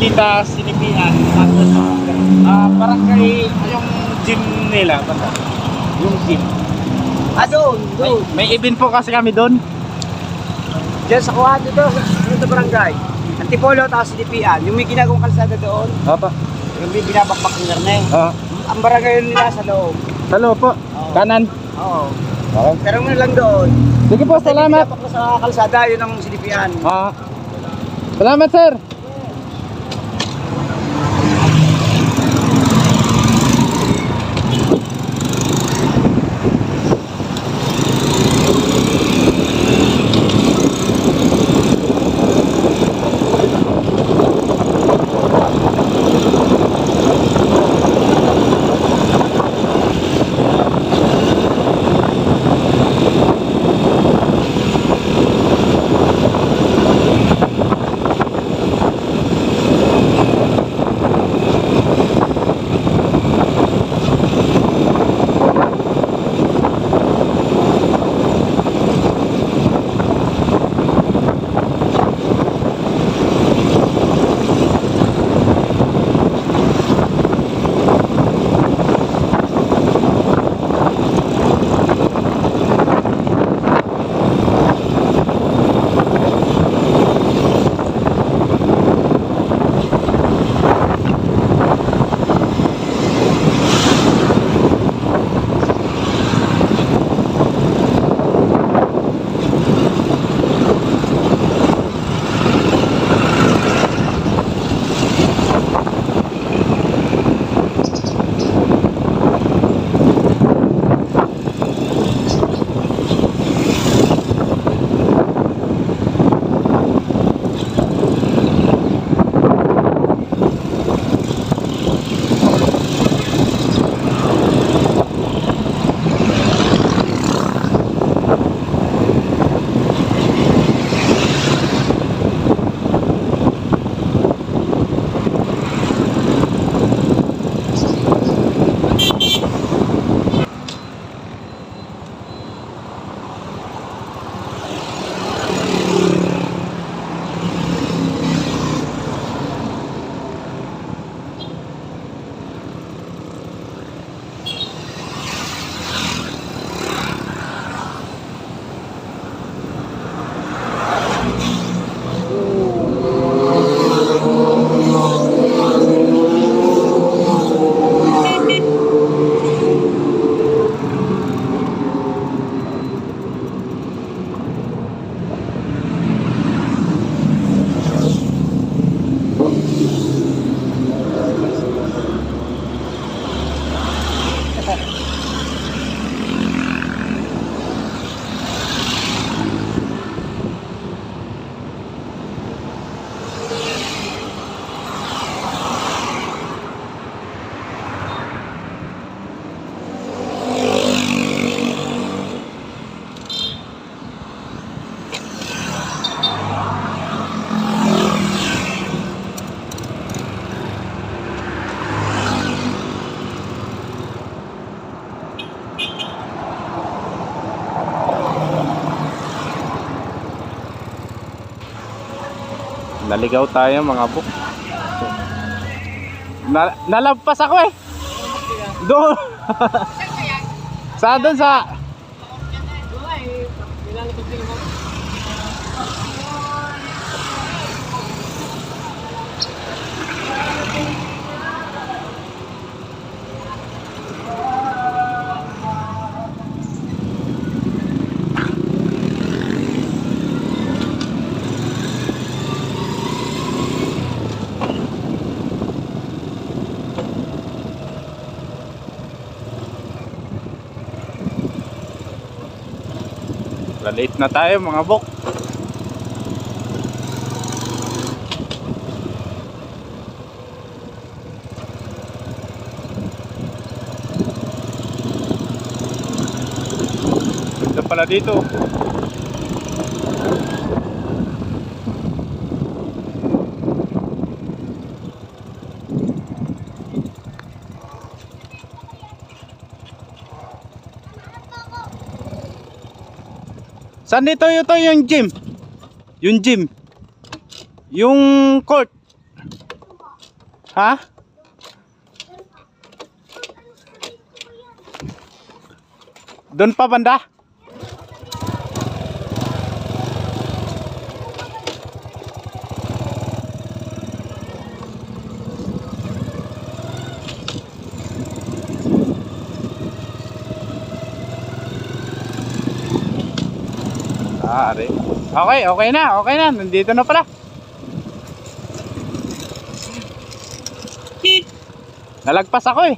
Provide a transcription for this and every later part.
Tita Sinipian. Tapos, ah, parang kay yung gym nila. Basta. Yung gym. Ah, doon, May, doon. may event po kasi kami doon. Diyan sa kuha dito, sa barangay. Antipolo, tapos DPN. Yung may ginagawang kalsada doon, Opo. yung may binabakbak ng garne. Ah, Ang barangay nila sa loob. hello po. Oo. Kanan. Oo. Okay. Pero mo lang doon. Sige po, salamat. Sa kalsada, yun ang sinipian. Ah. Salamat, sir. Naligaw tayo mga buk. Na nalagpas ako eh. Doon. sa doon sa Late na tayo mga buk. Ganda pala dito. Saan dito ito yung gym? Yung gym. Yung court. Ha? Doon pa banda? Are. Okay, okay na, okay na. Nandito na pala. Nalagpas ako eh.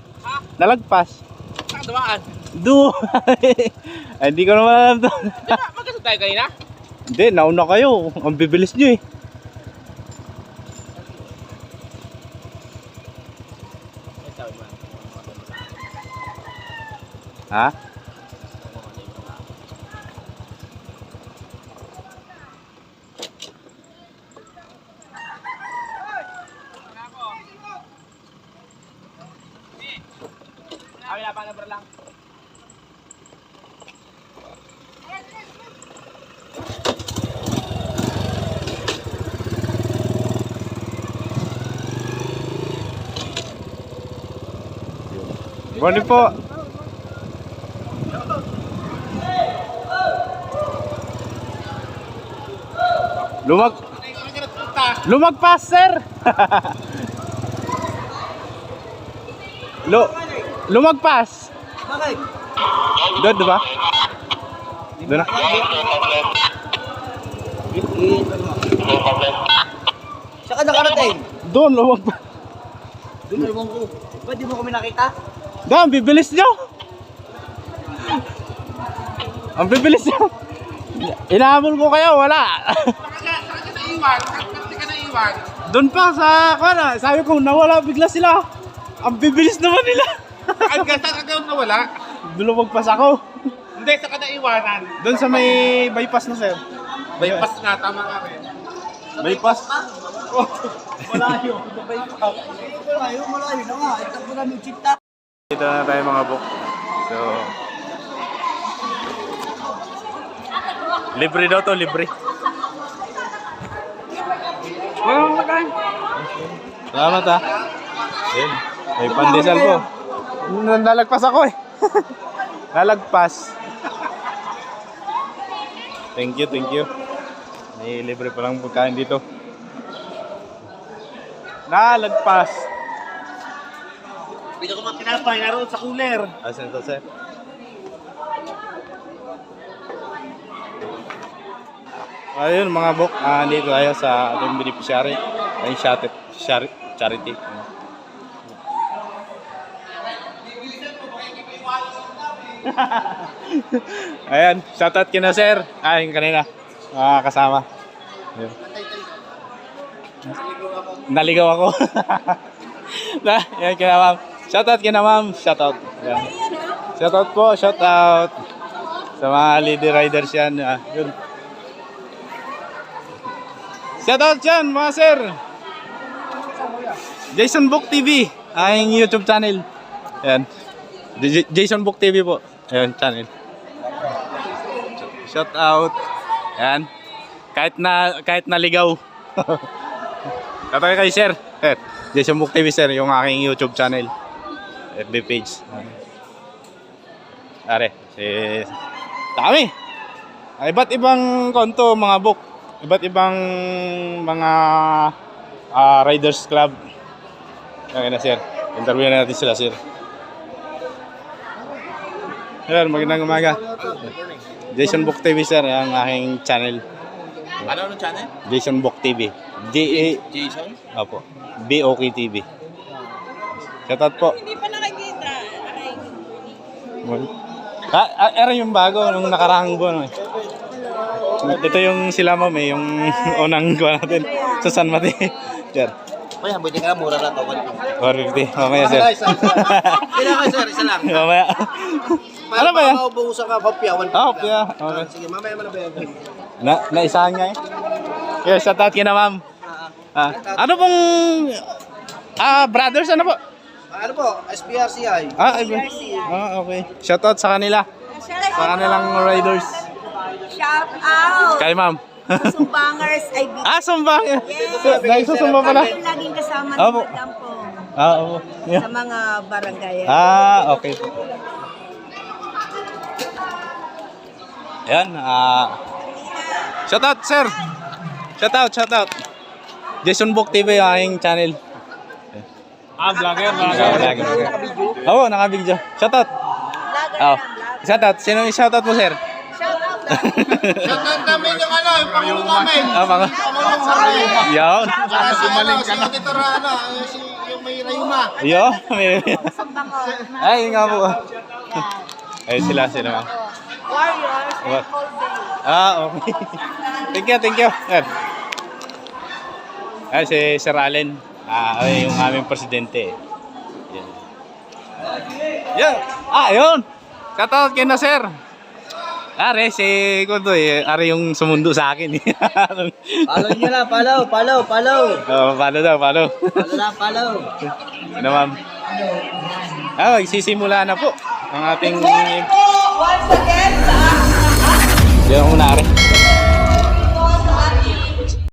Nalagpas. Saan dumaan? Do. Hindi ko naman alam to. Magkasal tayo kanina? Hindi, nauna kayo. Ang bibilis nyo eh. Ha? Pa number lang. Morning po. Lumag Lumagpas, sir. Lu Lumagpas. Bakit? Doon, di ba? Doon na. Saan ka nakarating? Doon, lumagpas. Doon naman ko. Ba't di mo kami nakita? Doon, bibilis nyo. Ang bibilis nyo. Inahabol ko kayo, wala. Saan ka naiwan? Saan ka naiwan? Doon pa sa, kana, sabi ko, nawala bigla sila. Ang bibilis naman nila. Ka? Saan ka nawala? Lumagpas ako. Hindi, saan ka naiwanan? Doon sa may bypass na, sir. Bypass nga, tama ka rin. Bypass? Malayo. Malayo, malayo na nga. Ito ko namin chita. Dito na tayo mga book. So, libre daw to, libre. Salamat ha. Ayun, may pandesal po. Nalagpas ako eh. Nalagpas. Thank you, thank you. May libre pa lang pagkain dito. Nalagpas. Hindi ko man tinapay, naroon sa cooler. Asan to, sir? Ayun mga bok, ah, dito tayo sa ating beneficiary. Ay charity, charity, Ayan, shoutout kina sir. Ay, yung kanina. Mga kasama. Ayun. Naligaw ako. na, yan kina ma'am. Shoutout kina ma'am. Shoutout. Ayan. Shoutout po, shoutout. Sa mga lady riders yan. Ah, yun. Shoutout dyan, mga sir. Jason Book TV. Aking YouTube channel. Ayan. J- Jason Book TV po. Ayan, channel. Shout out. Ayan. Kahit na kahit naligaw. Tatay kay sir. Sir, Jason Book TV sir, yung aking YouTube channel. FB page. Are, si dami. Iba't ibang konto mga book. Iba't ibang mga ah, riders club. Ayan na sir. Interview na natin sila sir. Sir, magandang umaga. Jason Book TV sir, ang aking channel. Ano ang channel? Jason Book TV. J Jason? A Opo. B O K TV. Shoutout po. Hindi pa nakikita. Aray. Ah, ah, era yung bago nung nakarang buwan. Eh. Ito yung sila ma'am eh, yung unang kuha natin sa San Mate. Sir, Kaya, buti nga, mura lang ako. 450. Mamaya sir. Kailangan sir, isa lang. Mamaya. Ano ba yan? Maubuhusan ka, papya. Ah, okay. okay. Sige, mamaya mo na ba yan? Na, naisahan niya eh. Yeah, shoutout kina ma'am. Ah, ano pong Ah, brothers ano po? Ano po? SPRCI. Ah, iba. Ah, okay. Shoutout sa kanila. Sa kanilang riders. Shout out! Kay ma'am. Sumbangers ay big. ah, sumbang. Yes! Naisusumba pala. Kami laging kasama ng madam ko. Ah, oo. sa mga barangay. Ah, okay po. Ayan, ah... shout out, sir! Shout out, shout out! Jason Book TV ang aking channel. Ah, vlogger, Ah, lagi. Oo, nakabidyo. Shout out! Oh. Shout out. Sino yung shout out mo, sir? Shoutout namin yung ano, yung pangulo namin. Ah, mga... Yun. Para si si Auditor ano, yung, si, yung may rayuma. Yun. Ay, yun nga po. Ay, sila, sila. Warriors and Cold Day. Ah, okay. thank you, thank you. Sir. Ay, si Sir Allen. Ah, ay, yung aming presidente. Yan. Yan. Ah, yun. Shoutout kay na, sir. Are, si Kundo eh. Are yung sumundo sa akin. Follow nyo lang, follow, follow, follow. oh, paano daw, paano? Follow lang, follow. Ano, ma'am? Ah, magsisimula na po ang ating... Good morning po! Once again sa... Yan ang unari.